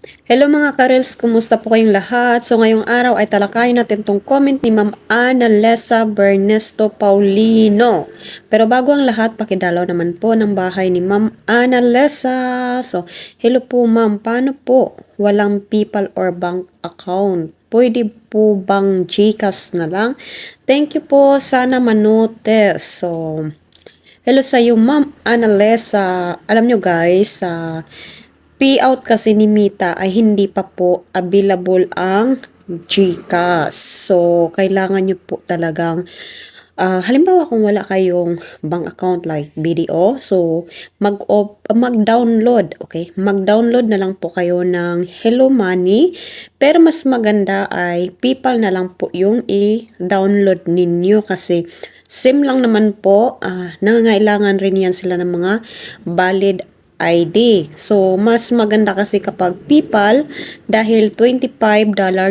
Hello mga karels, kumusta po kayong lahat? So ngayong araw ay talakayin natin tong comment ni Ma'am Ana Lesa Bernesto Paulino. Pero bago ang lahat, pakidalaw naman po ng bahay ni Ma'am Ana Lesa. So, hello po ma'am, paano po? Walang PayPal or bank account. Pwede po bang GCash na lang? Thank you po, sana manotes. So, hello sa iyo Ma'am Ana Lesa. Alam nyo guys, sa payout kasi ni Mita ay hindi pa po available ang GCash. So, kailangan nyo po talagang ah, halimbawa kung wala kayong bank account like BDO, so mag mag-download, okay? Mag-download na lang po kayo ng Hello Money. Pero mas maganda ay PayPal na lang po yung i-download ninyo kasi same lang naman po, ah, nangangailangan rin yan sila ng mga valid ID. So, mas maganda kasi kapag PayPal dahil $25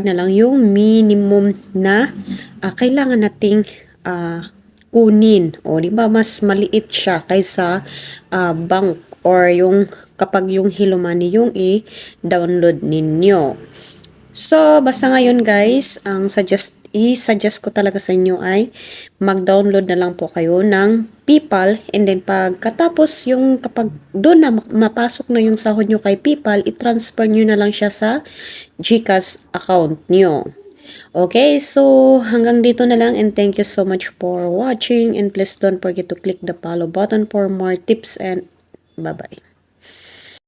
na lang yung minimum na ah, kailangan nating ah, kunin. O, di ba? Mas maliit siya kaysa ah, bank or yung kapag yung Hello Money yung i-download ninyo. So, basta ngayon guys, ang suggest i-suggest ko talaga sa inyo ay mag-download na lang po kayo ng PayPal and then pagkatapos yung kapag doon na mapasok na yung sahod nyo kay PayPal, i-transfer nyo na lang siya sa GCash account nyo. Okay, so hanggang dito na lang and thank you so much for watching and please don't forget to click the follow button for more tips and bye-bye.